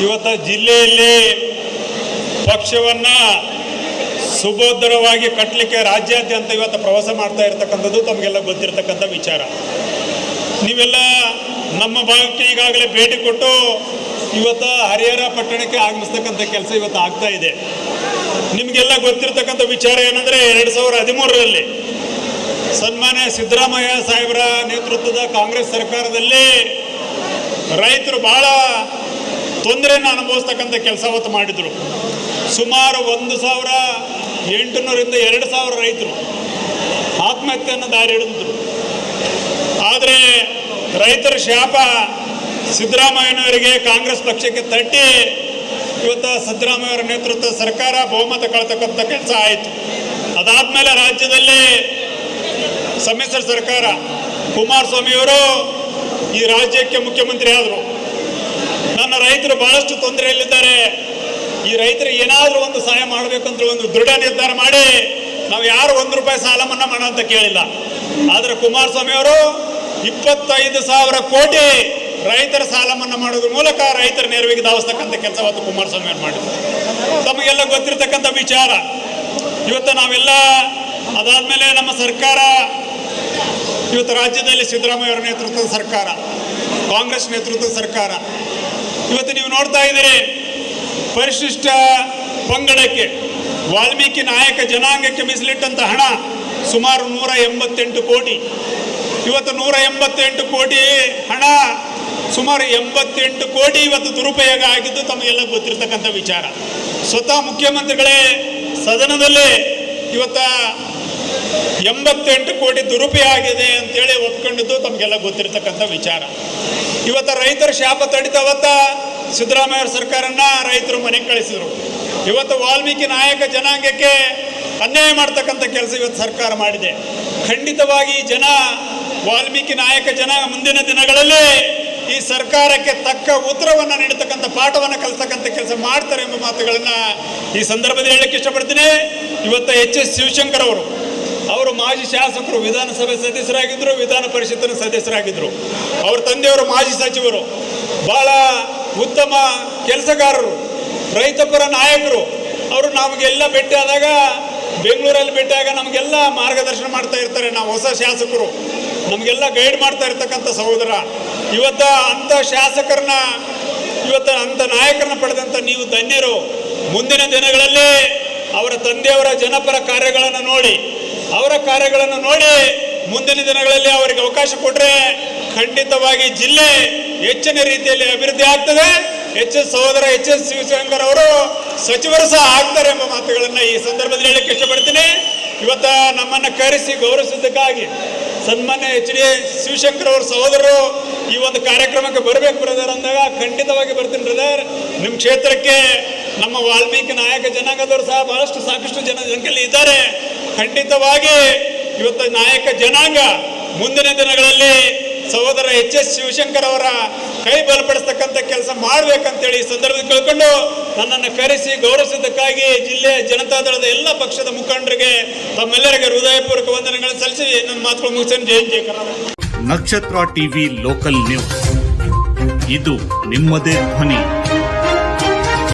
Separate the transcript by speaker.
Speaker 1: ಇವತ್ತ ಜಿಲ್ಲೆಯಲ್ಲಿ ಪಕ್ಷವನ್ನ ಸುಭದ್ರವಾಗಿ ಕಟ್ಟಲಿಕ್ಕೆ ರಾಜ್ಯಾದ್ಯಂತ ಇವತ್ತು ಪ್ರವಾಸ ಮಾಡ್ತಾ ಇರ್ತಕ್ಕಂಥದ್ದು ತಮಗೆಲ್ಲ ಗೊತ್ತಿರತಕ್ಕಂಥ ವಿಚಾರ. ನೀವೆಲ್ಲ ನಮ್ಮ ಭಾಗಕ್ಕೆ ಈಗಾಗಲೇ ಭೇಟಿ ಕೊಟ್ಟು ಇವತ್ತು ಹರಿಹರ ಪಟ್ಟಣಕ್ಕೆ ಆಗಮಿಸ್ತಕ್ಕಂಥ ಕೆಲಸ ಇವತ್ತು ಆಗ್ತಾ ಇದೆ. ನಿಮಗೆಲ್ಲ ಗೊತ್ತಿರತಕ್ಕಂಥ ವಿಚಾರ ಏನಂದರೆ ಎರಡು ಸಾವಿರದ ಹದಿಮೂರರಲ್ಲಿ ಸನ್ಮಾನ್ಯ ಸಿದ್ದರಾಮಯ್ಯ ಸಾಹೇಬರ ನೇತೃತ್ವದ ಕಾಂಗ್ರೆಸ್ ಸರ್ಕಾರದಲ್ಲಿ ರೈತರು ಬಹಳ ತೊಂದರೆಯನ್ನು ಅನುಭವಿಸ್ತಕ್ಕಂಥ ಕೆಲಸ ಅವತ್ತು ಮಾಡಿದರು. ಸುಮಾರು ಒಂದು ಸಾವಿರ ಎಂಟುನೂರಿಂದ ಎರಡು ಸಾವಿರ ರೈತರು ಆತ್ಮಹತ್ಯೆಯನ್ನು ದಾರಿ ಹಿಡಿದ್ರು ಆದರೆ ರೈತರ ಶಾಪ ಸಿದ್ದರಾಮಯ್ಯನವರಿಗೆ ಕಾಂಗ್ರೆಸ್ ಪಕ್ಷಕ್ಕೆ ತಟ್ಟಿ ಇವತ್ತು ಸಿದ್ದರಾಮಯ್ಯವರ ನೇತೃತ್ವದ ಸರ್ಕಾರ ಬಹುಮತ ಕಳ್ತಕ್ಕಂಥ ಕೆಲಸ ಆಯಿತು. ಅದಾದಮೇಲೆ ರಾಜ್ಯದಲ್ಲಿ ಸಮ್ಮಿಶ್ರ ಸರ್ಕಾರ ಕುಮಾರಸ್ವಾಮಿಯವರು ಈ ರಾಜ್ಯಕ್ಕೆ ಮುಖ್ಯಮಂತ್ರಿ ಆದರು. ನನ್ನ ರೈತರು ಬಹಳಷ್ಟು ತೊಂದರೆಯಲ್ಲಿದ್ದಾರೆ. ಈ ರೈತರಿಗೆ ಏನಾದರೂ ಒಂದು ಸಹಾಯ ಮಾಡಬೇಕಂತ ಒಂದು ದೃಢ ನಿರ್ಧಾರ ಮಾಡಿ, ನಾವು ಯಾರು ಒಂದು ರೂಪಾಯಿ ಸಾಲ ಮನ್ನಾ ಮಾಡೋ ಅಂತ ಕೇಳಿಲ್ಲ. ಆದರೆ ಕುಮಾರಸ್ವಾಮಿ ಅವರು ಇಪ್ಪತ್ತೈದು ಸಾವಿರ ಕೋಟಿ ರೈತರ ಸಾಲ ಮನ್ನಾ ಮಾಡೋದ್ರ ಮೂಲಕ ರೈತರ ನೆರವಿಗೆ ಧಾವಿಸ್ತಕ್ಕಂಥ ಅವತ್ತು ಕುಮಾರಸ್ವಾಮಿ ಅವರು ಮಾಡಿದ್ರು. ತಮಗೆಲ್ಲ ಗೊತ್ತಿರತಕ್ಕಂಥ ವಿಚಾರ. ಇವತ್ತು ನಾವೆಲ್ಲ ಅದಾದಮೇಲೆ ನಮ್ಮ ಸರ್ಕಾರ, ಇವತ್ತು ರಾಜ್ಯದಲ್ಲಿ ಸಿದ್ದರಾಮಯ್ಯ ಅವರ ನೇತೃತ್ವದ ಸರ್ಕಾರ, ಕಾಂಗ್ರೆಸ್ ನೇತೃತ್ವದ ಸರ್ಕಾರ ಇವತ್ತು ನೀವು ನೋಡ್ತಾ ಇದ್ದೀರಿ, ಪರಿಶಿಷ್ಟ ಪಂಗಡಕ್ಕೆ, ವಾಲ್ಮೀಕಿ ನಾಯಕ ಜನಾಂಗಕ್ಕೆ ಮೀಸಲಿಟ್ಟಂತ ಹಣ ಸುಮಾರು ನೂರ ಎಂಬತ್ತೆಂಟು ಕೋಟಿ. ಇವತ್ತು ನೂರ ಎಂಬತ್ತೆಂಟು ಕೋಟಿ ಹಣ, ಸುಮಾರು ಎಂಬತ್ತೆಂಟು ಕೋಟಿ ಇವತ್ತು ದುರುಪಯೋಗ ಆಗಿದ್ದು ತಮಗೆಲ್ಲ ಗೊತ್ತಿರತಕ್ಕಂಥ ವಿಚಾರ. ಸ್ವತಃ ಮುಖ್ಯಮಂತ್ರಿಗಳೇ, ಸದನದಲ್ಲಿ ಇವತ್ತ ಎಂಬತ್ತೆಂಟು ಕೋಟಿ ದುರುಪಯೋಗ ಆಗಿದೆ ಅಂತೇಳಿ ಒಪ್ಕೊಂಡಿದ್ದು ತಮಗೆಲ್ಲ ಗೊತ್ತಿರತಕ್ಕಂಥ ವಿಚಾರ. ಇವತ್ತ ರೈತರ ಶಾಪ ತಡಿತಾವತ್ತ ಸಿದ್ದರಾಮಯ್ಯ ಸರ್ಕಾರನ ರೈತರು ಮನೆಗೆ ಕಳಿಸಿದರು. ಇವತ್ತು ವಾಲ್ಮೀಕಿ ನಾಯಕ ಜನಾಂಗಕ್ಕೆ ಅನ್ಯಾಯ ಮಾಡ್ತಕ್ಕಂಥ ಕೆಲಸ ಇವತ್ತು ಸರ್ಕಾರ ಮಾಡಿದೆ. ಖಂಡಿತವಾಗಿ ಜನ, ವಾಲ್ಮೀಕಿ ನಾಯಕ ಜನ ಮುಂದಿನ ದಿನಗಳಲ್ಲಿ ಈ ಸರ್ಕಾರಕ್ಕೆ ತಕ್ಕ ಉತ್ತರವನ್ನು ನೀಡತಕ್ಕಂಥ ಪಾಠವನ್ನು ಕಲಿಸ್ತಕ್ಕಂಥ ಕೆಲಸ ಮಾಡ್ತಾರೆ ಎಂಬ ಮಾತುಗಳನ್ನು ಈ ಸಂದರ್ಭದಲ್ಲಿ ಹೇಳಕ್ಕೆ ಇಷ್ಟಪಡ್ತೀನಿ. ಇವತ್ತು ಎಚ್ ಎಸ್ ಶಿವಶಂಕರ್ ಅವರು ಅವರು ಮಾಜಿ ಶಾಸಕರು, ವಿಧಾನಸಭೆ ಸದಸ್ಯರಾಗಿದ್ದರು ವಿಧಾನ ಪರಿಷತ್ತಿನ ಸದಸ್ಯರಾಗಿದ್ದರು ಅವ್ರ ತಂದೆಯವರು ಮಾಜಿ ಸಚಿವರು. ಬಹಳ ಉತ್ತಮ ಕೆಲಸಗಾರರು, ರೈತಪರ ನಾಯಕರು. ಅವರು ನಮಗೆಲ್ಲ ಭೇಟಿಯಾದಾಗ ಬೆಂಗಳೂರಲ್ಲಿ ಭೇಟಿಯಾಗ ನಮಗೆಲ್ಲ ಮಾರ್ಗದರ್ಶನ ಮಾಡ್ತಾ ಇರ್ತಾರೆ. ನಾವು ಹೊಸ ಶಾಸಕರು. ನಮಗೆಲ್ಲ ಗೈಡ್ ಮಾಡ್ತಾ ಇರ್ತಕ್ಕಂಥ ಸಹೋದರ. ಇವತ್ತ ಅಂಥ ಶಾಸಕರನ್ನ, ಇವತ್ತ ಅಂಥ ನಾಯಕರನ್ನ ಪಡೆದಂಥ ನೀವು ಧನ್ಯರು. ಮುಂದಿನ ದಿನಗಳಲ್ಲಿ ಅವರ ತಂದೆಯವರ ಜನಪರ ಕಾರ್ಯಗಳನ್ನು ನೋಡಿ ಅವರ ಕಾರ್ಯಗಳನ್ನು ನೋಡಿ ಮುಂದಿನ ದಿನಗಳಲ್ಲಿ ಅವರಿಗೆ ಅವಕಾಶ ಕೊಟ್ಟರೆ ಖಂಡಿತವಾಗಿ ಜಿಲ್ಲೆ ಹೆಚ್ಚಿನ ರೀತಿಯಲ್ಲಿ ಅಭಿವೃದ್ಧಿ ಆಗ್ತದೆ. ಎಚ್ ಎಸ್ ಸಹೋದರ ಎಚ್ ಎಸ್ ಶಿವಶಂಕರ್ ಅವರು ಸಚಿವರು ಸಹ ಆಗ್ತಾರೆ ಎಂಬ ಮಾತುಗಳನ್ನ ಈ ಸಂದರ್ಭದಲ್ಲಿ ಹೇಳಕ್ಕೆ ಇಷ್ಟಪಡ್ತೀನಿ. ಇವತ್ತ ನಮ್ಮನ್ನ ಕರೆಸಿ ಗೌರವಿಸಿದ್ದಕ್ಕಾಗಿ ಸನ್ಮಾನ್ಯ ಎಚ್ ಡಿ ಶಿವಶಂಕರ್ ಅವ್ರ ಸಹೋದರರು ಈ ಒಂದು ಕಾರ್ಯಕ್ರಮಕ್ಕೆ ಬರಬೇಕು ಬ್ರದರ್ ಅಂದಾಗ ಖಂಡಿತವಾಗಿ ಬರ್ತೀನಿ ಬ್ರದರ್. ನಿಮ್ಮ ಕ್ಷೇತ್ರಕ್ಕೆ ನಮ್ಮ ವಾಲ್ಮೀಕಿ ನಾಯಕ ಜನಾಂಗದವರು ಸಹ ಬಹಳಷ್ಟು ಸಾಕಷ್ಟು ಜನ ಸಂಖ್ಯೆಯಲ್ಲಿ ಇದ್ದಾರೆ. ಖಂಡಿತವಾಗಿ ಇವತ್ತು ನಾಯಕ ಜನಾಂಗ ಮುಂದಿನ ದಿನಗಳಲ್ಲಿ ಸಹೋದರ ಎಚ್ ಎಸ್ ಶಿವಶಂಕರ್ ಅವರ ಕೈ ಬಲಪಡಿಸ್ತಕ್ಕಂಥ ಕೆಲಸ ಮಾಡಬೇಕಂತೇಳಿ ಈ ಸಂದರ್ಭದಲ್ಲಿ ಕೇಳ್ಕೊಂಡು ನನ್ನನ್ನು ಕರೆಸಿ ಗೌರವಿಸಿದ್ದಕ್ಕಾಗಿ ಜಿಲ್ಲೆಯ ಜನತಾದಳದ ಎಲ್ಲ ಪಕ್ಷದ ಮುಖಂಡರಿಗೆ ತಮ್ಮೆಲ್ಲರಿಗೆ ಹೃದಯಪೂರ್ವಕ ವಂದನೆಗಳನ್ನು ಸಲ್ಲಿಸಿ ನನ್ನ ಮಾತುಗಳು ಮುಗಿಸ್ತೇನೆ. ಜೈ ಜೈ ಕರ್ನಾಟಕ
Speaker 2: ನಕ್ಷತ್ರ ಟಿವಿ ಲೋಕಲ್ ನ್ಯೂಸ್. ಇದು ನಿಮ್ಮದೇ ಧ್ವನಿ.